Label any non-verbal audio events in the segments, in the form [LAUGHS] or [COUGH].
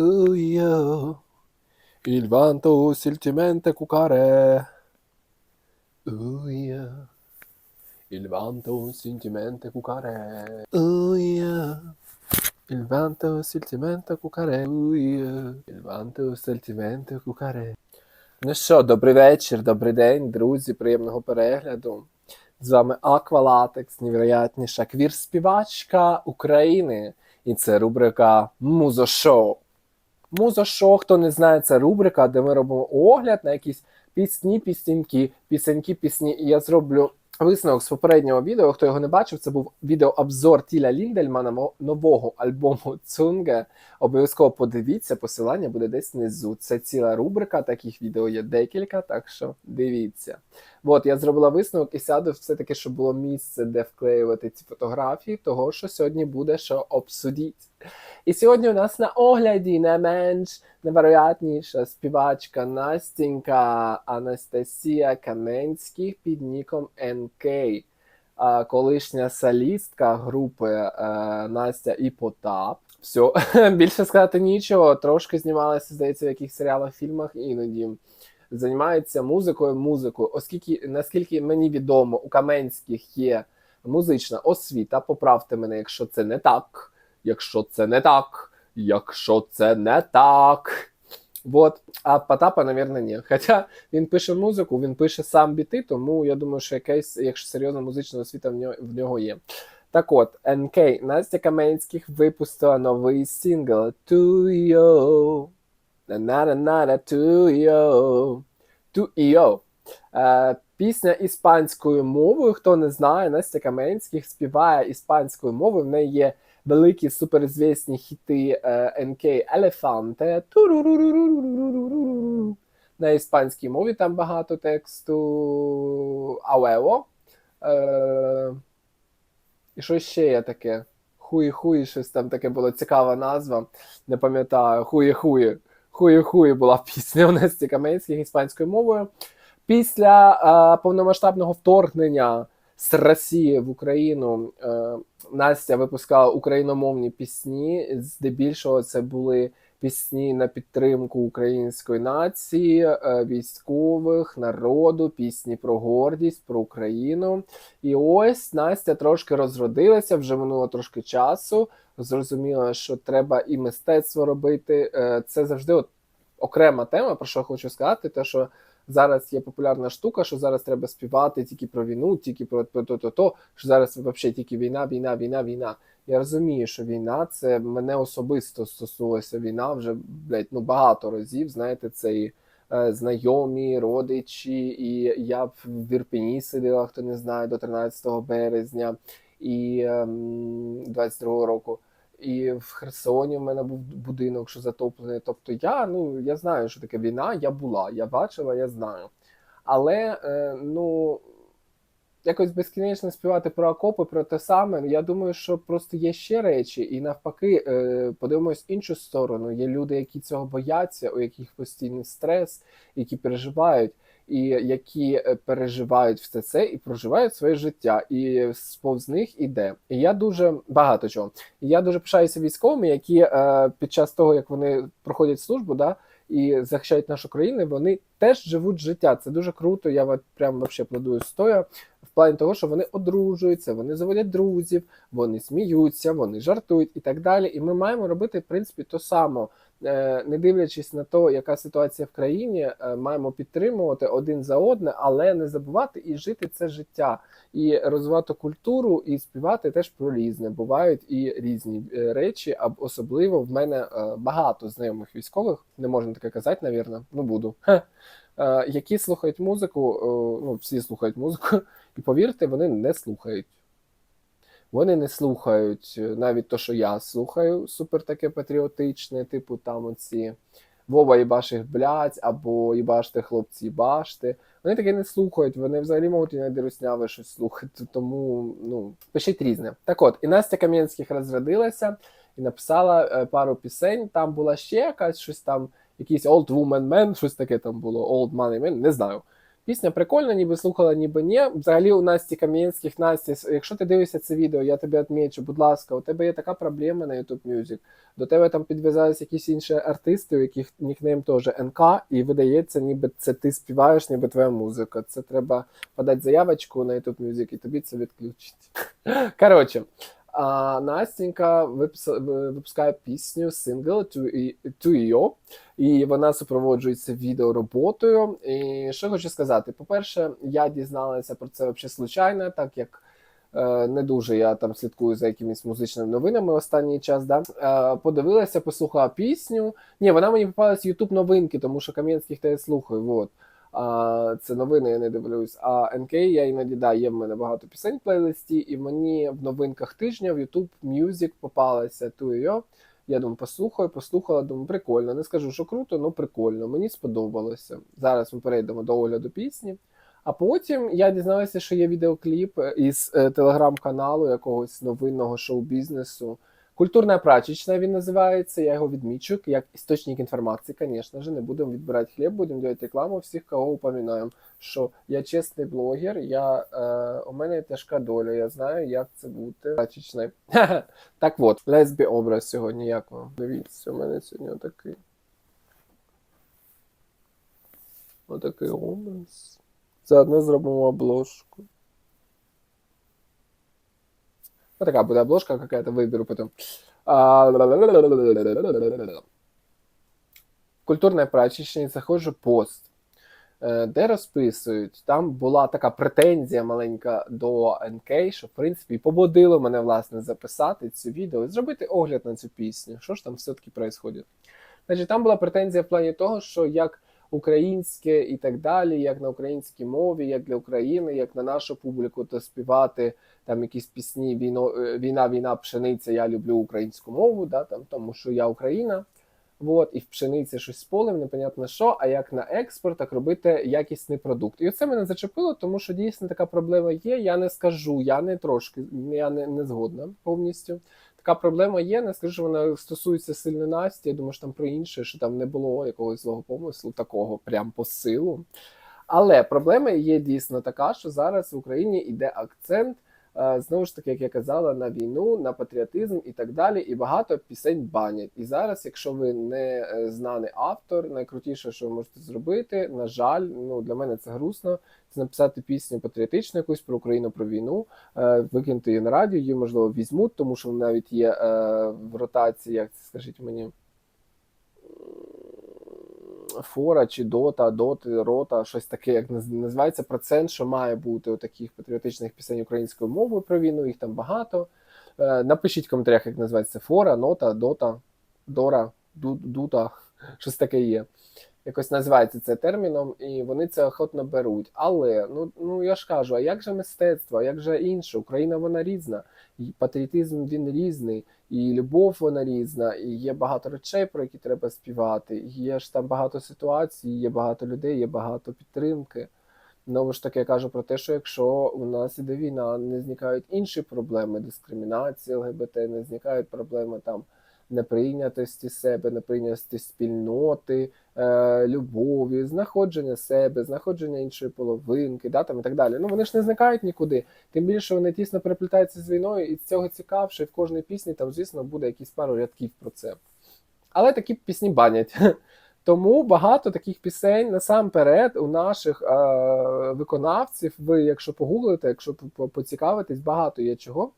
Oh, io, il vanto sentimento cucare. Oh, io, il vanto sentimento cucare. Oh, io, il vanto sentimento cucare. Oh, il vanto sentimento cucare. Ну що, добрий вечір, добрий день, друзі, приємного перегляду. З вами Аквалатекс, невероятніша квір-співачка України. І це рубрика Музошоу. Музошоу, хто не знає, це рубрика, де ми робимо огляд на якісь пісні, пісеньки, пісеньки, пісні. І я зроблю висновок з попереднього відео. Хто його не бачив, це був відеообзор Тіля Ліндельмана нового альбому Цунге. Обов'язково подивіться, посилання буде десь внизу. Це ціла рубрика, таких відео є декілька, так що дивіться. От, я зробила висновок і сяду все-таки, щоб було місце, де вклеювати ці фотографії, того що сьогодні буде що обсудіть. І сьогодні у нас на огляді не менш невероятніша співачка Настінька Анастасія Каменських під ніком НК. Колишня солістка групи е, Настя і Потап. Все, [LAUGHS] більше сказати нічого. Трошки знімалася, здається, в якихось серіалах, фільмах іноді. Займається музикою, музикою, оскільки наскільки мені відомо, у Каменських є музична освіта. Поправте мене, якщо це не так. Якщо це не так, якщо це не так. Вот. А Потапа, навірно, ні. Хоча він пише музику, він пише сам біти, тому я думаю, що якась, якщо серйозна музична освіта в нього, в нього є. Так от, НК Настя Каменських випустила новий сингл To To. To. Е, пісня іспанською мовою. Хто не знає, Настя Каменських співає іспанською мовою. В неї є великі суперзвісні хіти е, НК Елефанте. На іспанській мові там багато тексту Ауево. Е, і що ще є таке? Хуї-хуї, щось там таке було цікава назва. Не пам'ятаю, хуї-хуї. Хуї-хуї була пісня у Насті Каменських іспанською мовою. Після е, повномасштабного вторгнення з Росії в Україну е, Настя випускала україномовні пісні. Здебільшого це були пісні на підтримку української нації, е, військових, народу, пісні про гордість, про Україну. І ось Настя трошки розродилася, вже минуло трошки часу. Зрозуміла, що треба і мистецтво робити. Е, це завжди от окрема тема, про що хочу сказати, те, що зараз є популярна штука, що зараз треба співати тільки про війну, тільки про то-то-то, що зараз взагалі тільки війна, війна, війна, війна. Я розумію, що війна це мене особисто стосувалася війна вже блядь, ну багато разів. Знаєте, це і е, знайомі, родичі, і я в Вірпені сиділа, хто не знає, до 13 березня і е, 22-го року. І в Херсоні в мене був будинок, що затоплений. Тобто я ну я знаю, що таке війна, я була, я бачила, я знаю. Але е, ну якось безкінечно співати про окопи, про те саме. Я думаю, що просто є ще речі, і навпаки, е, подивимось іншу сторону. Є люди, які цього бояться, у яких постійний стрес, які переживають. І які е, переживають все це і проживають своє життя, і сповз них іде. І я дуже багато чого. Я дуже пишаюся військовими, які е, під час того, як вони проходять службу, да і захищають нашу країну, вони теж живуть життя. Це дуже круто. Я прям вообще плодую стоя плані того, що вони одружуються, вони заводять друзів, вони сміються, вони жартують і так далі. І ми маємо робити в принципі то саме. Е, не дивлячись на те, яка ситуація в країні, е, маємо підтримувати один за одне, але не забувати і жити це життя, і розвивати культуру, і співати теж про різне. Бувають і різні е, речі. А особливо в мене багато знайомих військових, не можна таке казати, навірно, ну буду. Які слухають музику, ну всі слухають музику, [LAUGHS] і повірте, вони не слухають. Вони не слухають навіть то, що я слухаю, супер таке патріотичне, типу там оці Вова їбаших блядь, або їбаште хлопці, їбаште. Вони таке не слухають, вони взагалі можуть і не щось слухати, тому ну, пишіть різне. Так от, і Настя Кам'янських розрядилася і написала е, пару пісень. Там була ще якась щось там, якийсь Old Woman Man, щось таке там було, Old Money Man, не знаю. Пісня прикольна, ніби слухала, ніби ні. Взагалі у Насті Кам'янських Насті, якщо ти дивишся це відео, я тобі відмічу, будь ласка, у тебе є така проблема на YouTube Music. До тебе там підв'язались якісь інші артисти, у яких нікнейм теж НК, і видається, ніби це ти співаєш, ніби твоя музика. Це треба подати заявочку на YouTube Music, і тобі це відключить. [LAUGHS] Коротше. А Настенька випис- випускає пісню сингл to, і вона супроводжується відеороботою. І що хочу сказати: по-перше, я дізналася про це взагалі случайно, так як е, не дуже я там слідкую за якимись музичними новинами останній час. Да? Е, подивилася, послухала пісню. Ні, вона мені попалась Ютуб новинки, тому що Кам'янських та я слухаю. Вот. А, це новини я не дивлюсь. А НК я іноді да, є в мене багато пісень в плейлисті, і мені в новинках тижня в YouTube Music попалася ту. Я думаю, послухаю, послухала, думаю, прикольно. Не скажу, що круто, але прикольно. Мені сподобалося. Зараз ми перейдемо до огляду пісні. А потім я дізналася, що є відеокліп із е, телеграм-каналу якогось новинного шоу-бізнесу. Культурна прачечна він називається. Я його відмічу як істочник інформації. Звісно ж, не будемо відбирати хліб, будемо робити рекламу всіх, кого упоминаємо. Що я чесний блогер, я, е, у мене тяжка доля, я знаю, як це бути прачечною. Так от, лесбі образ сьогодні, як вам? Дивіться, у мене сьогодні отакий. Отакий образ. Заодно зробимо обложку. Вот такая будет обложка какая-то, выберу потом. Культурна прачечниця, ходжу пост, е, де розписують. Там була така претензія маленька до НК, що в принципі побудило мене власне записати цю відео і зробити огляд на цю пісню. Що ж там все-таки відбувається? Значить, там була претензія в плані того, що як українське і так далі, як на українській мові, як для України, як на нашу публіку, то співати там якісь пісні війно, е, війна, війна, пшениця, я люблю українську мову, да, там, тому що я Україна. Вот, і в пшениці щось з полем, непонятно що, а як на експорт, так робити якісний продукт. І оце мене зачепило, тому що дійсно така проблема є. Я не скажу, я не трошки, я не, не згодна повністю. Така проблема є, не скажу, що вона стосується сильно Насті. Я думаю, що там про інше, що там не було якогось злого помислу, такого прям по силу. Але проблема є дійсно така, що зараз в Україні йде акцент. Е, Знову ж таки, як я казала, на війну, на патріотизм і так далі, і багато пісень банять. І зараз, якщо ви не е, знаний автор, найкрутіше, що ви можете зробити, на жаль, ну для мене це грустно. Це написати пісню патріотичну, якусь про Україну, про війну, е, викинути її на радіо, її можливо візьмуть, тому що навіть є в ротації, як це скажіть мені. Фора чи дота, доти, рота, щось таке, як називається процент, що має бути у таких патріотичних пісень українською мовою про війну, їх там багато. Е, Напишіть в коментарях, як називається фора, нота, дота, дора, дута, [LAUGHS] щось таке є. Якось називається це терміном, і вони це охотно беруть. Але ну, ну я ж кажу, а як же мистецтво, а як же інше? Україна вона різна, і патріотизм він різний, і любов вона різна, і є багато речей, про які треба співати. Є ж там багато ситуацій, є багато людей, є багато підтримки. Знову ж таки, я кажу про те, що якщо у нас іде війна, не зникають інші проблеми дискримінації ЛГБТ, не зникають проблеми там неприйнятості себе, неприйнятості спільноти, е, любові, знаходження себе, знаходження іншої половинки, да, там і так далі. Ну вони ж не зникають нікуди. Тим більше вони тісно переплітаються з війною, і з цього цікавше, в кожній пісні там, звісно, буде якісь пару рядків про це. Але такі пісні банять. [LAUGHS] Тому багато таких пісень насамперед у наших е, виконавців. Ви, якщо погуглите, якщо по- по- поцікавитесь, багато є чого.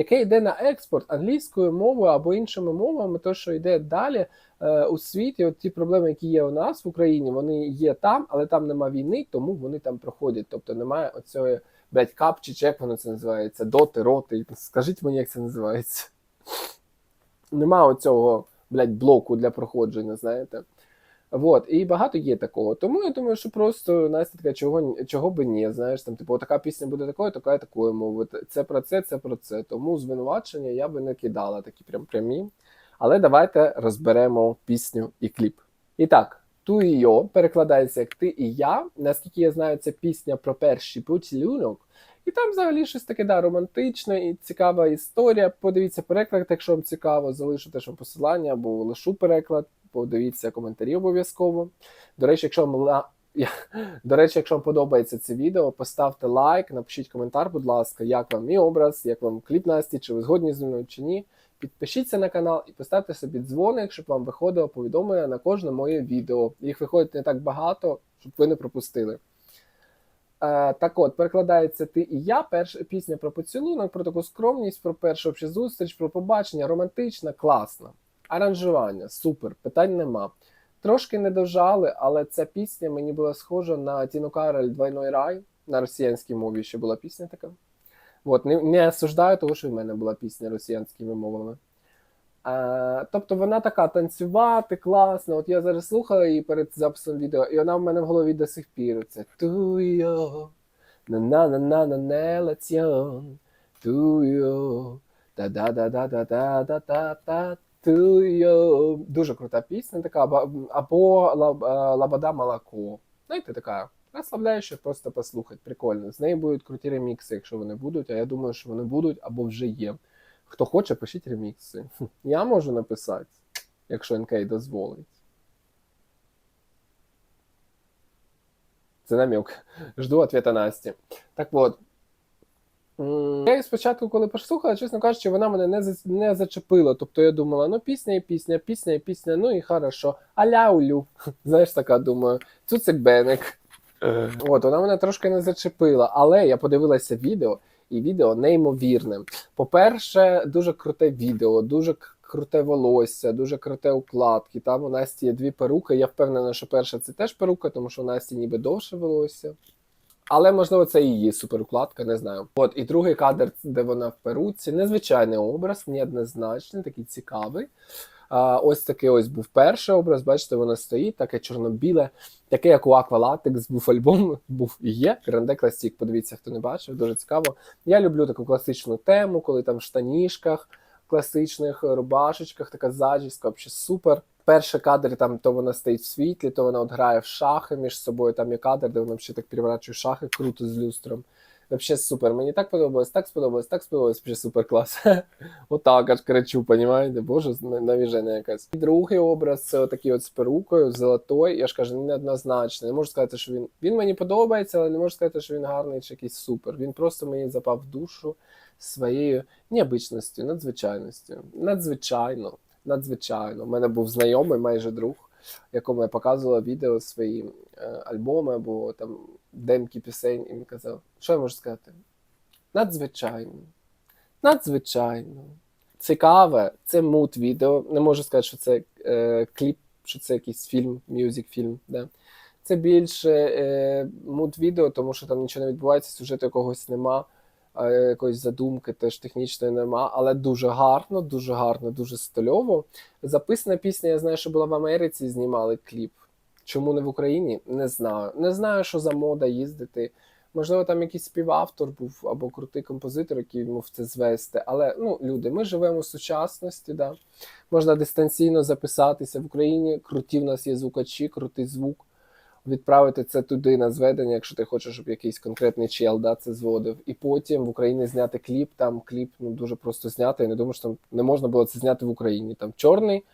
Яке йде на експорт англійською мовою або іншими мовами, то що йде далі е, у світі. От ті проблеми, які є у нас в Україні, вони є там, але там нема війни, тому вони там проходять. Тобто немає оцього блядь, капчі, чи як воно це називається, доти, роти. Скажіть мені, як це називається. Нема оцього блядь, блоку для проходження, знаєте. Вот, і багато є такого. Тому я думаю, що просто Настя така, чого, чого би ні, знаєш, там, типу, така пісня буде такою, така такою мовою. Це про це, це про це. Тому звинувачення я би не кидала такі прям прямі. Але давайте розберемо пісню і кліп. І так, ту і йо перекладається як ти і я. Наскільки я знаю, це пісня про перший поцілунок. І там взагалі щось таке да, романтичне і цікава історія. Подивіться переклад, якщо вам цікаво, залишу теж вам посилання або лишу переклад. Подивіться коментарі обов'язково. До речі, якщо вам до речі, якщо вам подобається це відео, поставте лайк, напишіть коментар, будь ласка, як вам мій образ, як вам кліп Насті, чи ви згодні зі мною чи ні. Підпишіться на канал і поставте собі дзвоник, щоб вам виходило повідомлення на кожне моє відео. Їх виходить не так багато, щоб ви не пропустили. Е, так от, перекладається ти і я. Перша пісня про поцілунок, про таку скромність, про першу общу зустріч, про побачення, романтична, класна. Аранжування, супер, питань нема. Трошки не дожали, але ця пісня мені була схожа на Тіну Карель Двойной рай. На росіянській мові ще була пісня така. От, не, не осуждаю, тому що в мене була пісня росіянськими мовами. Е, Тобто вона така танцювати класно. От я зараз слухаю її перед записом відео, і вона в мене в голові до сих пір. Це туйо, на на на на не лаціон, туйо, та да да да да да да та та туйо. Дуже крута пісня, така або е, Лабада молоко. Знаєте, така розслабляюча, просто послухати, прикольно. З нею будуть круті ремікси, якщо вони будуть, а я думаю, що вони будуть або вже є. Хто хоче, пишіть ремікси. Я можу написати, якщо НК дозволить. Це намек. Жду ответа Насті. Так от. Я її спочатку, коли послухала, чесно кажучи, вона мене не, за- не зачепила. Тобто я думала, ну пісня і пісня, пісня і пісня, ну і хорошо. Аляулю. [LAUGHS] Знаєш, така думаю, цуцик беник. От, вона мене трошки не зачепила, але я подивилася відео, і відео неймовірне. По-перше, дуже круте відео, дуже круте волосся, дуже круте укладки. Там у Насті є дві перуки. Я впевнена, що перша це теж перука, тому що у Насті ніби довше волосся. Але можливо це її суперукладка, не знаю. От і другий кадр, де вона в перуці. Незвичайний образ, неоднозначний, такий цікавий. Ось такий ось був перший образ. Бачите, воно стоїть, таке чорно-біле, таке, як у Aqualatics був альбом, [LAUGHS] був і є. Гранде Класік. Подивіться, хто не бачив, дуже цікаво. Я люблю таку класичну тему, коли там в штанішках, класичних рубашечках, така зачіска, взагалі супер. Перший кадр там то вона стоїть в світлі, то вона от грає в шахи між собою. Там є кадр, де вона взагалі так переворачує шахи круто з люстром. Вообще супер. Мені так подобалось, так сподобалось, так сподобалось, взагалі супер клас. [LAUGHS] Отак аж кричу, понімаєте? Боже, навіжена якась. Другий образ це такий от з перукою, золотой. Я ж кажу, неоднозначний. Не можу сказати, що він. Він мені подобається, але не можу сказати, що він гарний чи якийсь супер. Він просто мені запав в душу своєю необичністю, надзвичайністю. Надзвичайно, надзвичайно. У мене був знайомий, майже друг, якому я показувала відео свої е, альбоми або там демки пісень, і він казав, що я можу сказати? Надзвичайно. Надзвичайно. Цікаве, це мут відео. Не можу сказати, що це е, кліп, що це якийсь фільм, мюзик фільм. Да? Це більше е, мут відео, тому що там нічого не відбувається, сюжету якогось нема, якоїсь задумки теж технічної нема, але дуже гарно, дуже гарно, дуже стильово. Записана пісня, я знаю, що була в Америці, знімали кліп. Чому не в Україні? Не знаю. Не знаю, що за мода їздити. Можливо, там якийсь співавтор був або крутий композитор, який мав це звести. Але ну, люди, ми живемо в сучасності, да. можна дистанційно записатися в Україні. Круті в нас є звукачі, крутий звук. Відправити це туди на зведення, якщо ти хочеш, щоб якийсь конкретний чел да, це зводив. І потім в Україні зняти кліп. Там кліп ну, дуже просто зняти. Я не думаю, що там не можна було це зняти в Україні. Там чорний,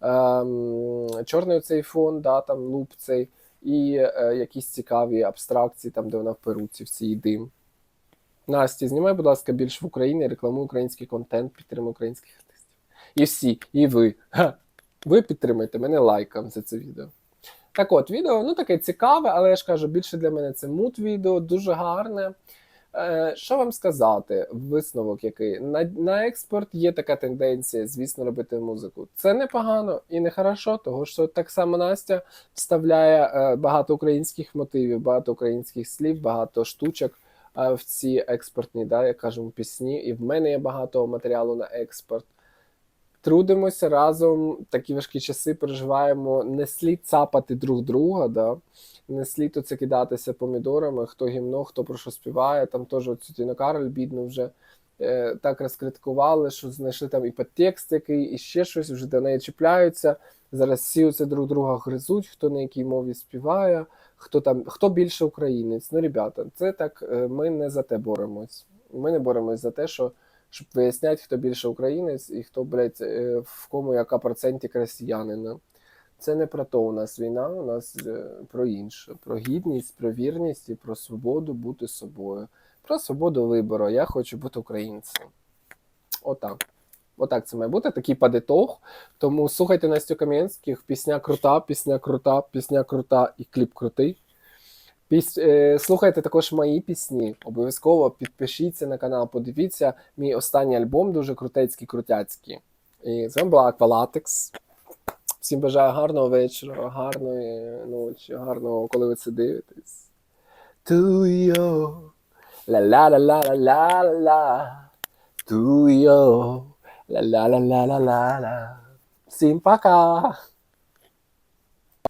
ем, чорний цей фон, да, там луп цей і е, якісь цікаві абстракції, там, де вона в перуці, в цій дим. Насті, знімай, будь ласка, більш в Україні, рекламуй український контент, підтримуй українських артистів. І всі, і ви. Ви підтримайте мене лайком за це відео. Так от, відео ну таке цікаве, але я ж кажу, більше для мене це мут відео, дуже гарне. Е, що вам сказати? Висновок який? На, на експорт є така тенденція, звісно, робити музику. Це непогано і не хорошо, тому що так само Настя вставляє е, багато українських мотивів, багато українських слів, багато штучок е, в ці експортні, да, як кажемо, пісні. І в мене є багато матеріалу на експорт. Трудимося разом, такі важкі часи переживаємо. Не слід цапати друг друга, да? не слід оце кидатися помідорами, хто гімно, хто про що співає. Там теж Тіну Кароль, бідно, вже е, так розкриткували, що знайшли там і підтекст який, і ще щось, вже до неї чіпляються. Зараз всі оце друг друга гризуть, хто на якій мові співає, хто там, хто більше українець. Ну, ребята, це так, е, ми не за те боремось. Ми не боремось за те, що щоб виясняти, хто більше українець і хто, блядь, е, в кому яка процентик росіянина. Це не про то у нас війна, у нас е, про інше, про гідність, про вірність і про свободу бути собою, про свободу вибору. Я хочу бути українцем. Отак. Отак це має бути, такий падитог. Тому слухайте Настю Кам'янських, пісня крута, пісня крута, пісня крута і кліп крутий. Піс... е, Слухайте також мої пісні. Обов'язково підпишіться на канал, подивіться мій останній альбом дуже крутецький, крутяцький. І з вами була Аквалатекс. Всім бажаю гарного вечора, гарної ночі, гарного, коли ви це дивитесь. Туйо. Ла-ла-ла-ла-ла-ла-ла. Туйо. Ла-ла-ла-ла-ла-ла-ла. Всім пока!